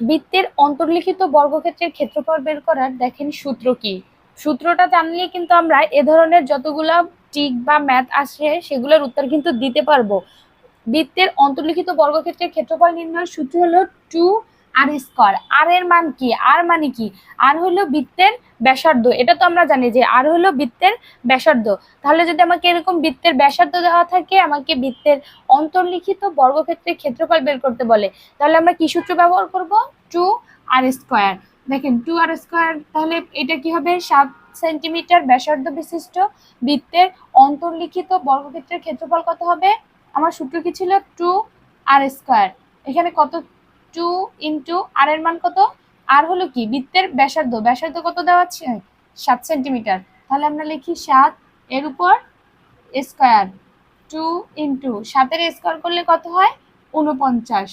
বৃত্তের অন্তর্লিখিত বর্গক্ষেত্রের ক্ষেত্রফল বের করার দেখেন সূত্র কি? সূত্রটা জানলে কিন্তু আমরা এ ধরনের যতগুলা টিক বা ম্যাথ আসে সেগুলোর উত্তর কিন্তু দিতে পারব। বৃত্তের অন্তর্লিখিত বর্গক্ষেত্রের ক্ষেত্রফল নির্ণয়ের সূত্র হলো টু আর স্কোয়ার। আর এর মান কি? আর মানে কি? আর হলো বৃত্তের ব্যাসার্ধ। এটা তো আমরা জানি যে আর হলো বৃত্তের ব্যাসার্ধ। তাহলে যদি আমাকে এরকম বৃত্তের ব্যাসার্ধ দেওয়া থাকে, আমাকে বৃত্তের অন্তর্লিখিত বর্গক্ষেত্রের ক্ষেত্রফল বের করতে বলে, তাহলে আমরা কি সূত্র ব্যবহার করব? Two r square. দেখেন, টু আর স্কোয়ার, তাহলে এটা কি হবে? সাত সেন্টিমিটার ব্যাসার্ধ বিশিষ্ট বৃত্তের অন্তর্লিখিত বর্গক্ষেত্রের ক্ষেত্রফল কত হবে? আমার সূত্র কি ছিল? Two r square. এখানে কত টু ইন্টু আর এর মান কত? আর হলো কি? বৃত্তের ব্যাসার্ধ। ব্যাসার্ধ কত দেওয়া আছে? সাত সেন্টিমিটার। তাহলে আমরা লিখি সাত এর উপর স্কোয়ার। টু ইন্টু সাতের স্কোয়ার করলে কত হয়? উনপঞ্চাশ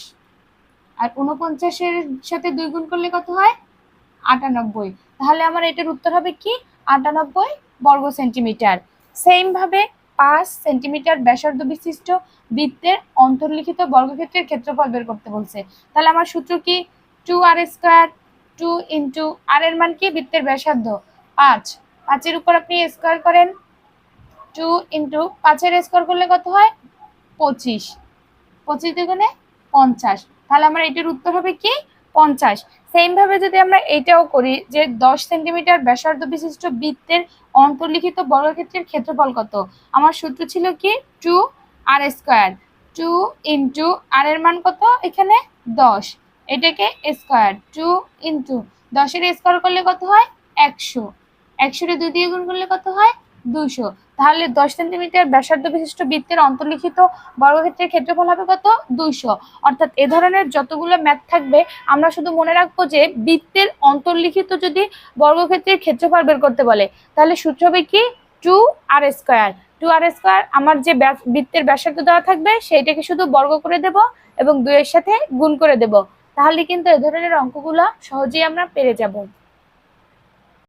আর উনপঞ্চাশের সাথে দুই গুণ করলে কত হয়? আটানব্বই। তাহলে আমার এটার উত্তর হবে কি? আটানব্বই বর্গ সেন্টিমিটার। সেমভাবে পাঁচ সেন্টিমিটার ব্যাসার্ধ বিশিষ্ট বৃত্তের অন্তর্লিখিত বর্গক্ষেত্রের ক্ষেত্রফল বের করতে বলছে। তাহলে আমার সূত্র কি? Two r square two into r এর মান কি? বৃত্তের ব্যাসার্ধ পাঁচ। পাঁচের উপর আপনি স্কোয়ার করেন টু ইন্টু পাঁচের স্কোয়ার করলে কত হয়? পঁচিশ। পঁচিশ দুগুণে পঞ্চাশ। তাহলে আমার এটির উত্তর হবে কি? পঞ্চাশ। সেম ভাবে যদি আমরা এটাও করি যে দশ সেন্টিমিটার ব্যাসার্ধ বিশিষ্ট বৃত্তের অন্তর্লিখিত বর্গক্ষেত্রের ক্ষেত্রফল কত? আমার সূত্র ছিল কি? Two r square two into r এর মান কত এখানে? দশ। এটাকে স্কোয়ার টু ইন্টু দশের স্কোয়ার করলে কত হয়? একশো। একশোরে দুই দিয়ে গুণ করলে কত হয়? দুশো তাহলে দশ সেন্টিমিটার ব্যাসার্ধ বিশিষ্ট বৃত্তের অন্তর্লিখিত বর্গক্ষেত্রের ক্ষেত্রফল হবে কত? দুইশো। অর্থাৎ এ ধরনের যতগুলো ম্যাথ থাকবে, আমরা শুধু মনে রাখব যে বৃত্তের অন্তর্লিখিত যদি বর্গক্ষেত্রের ক্ষেত্রফল বের করতে বলে, তাহলে সূত্র হবে কি? Two r square. Two r square আমার যে বৃত্তের ব্যাসার্ধ দেওয়া থাকবে, সেইটাকে শুধু বর্গ করে দেব এবং দুইয়ের সাথে গুণ করে দেব। তাহলে কিন্তু এ ধরনের অঙ্কগুলো সহজেই আমরা পেরে যাব।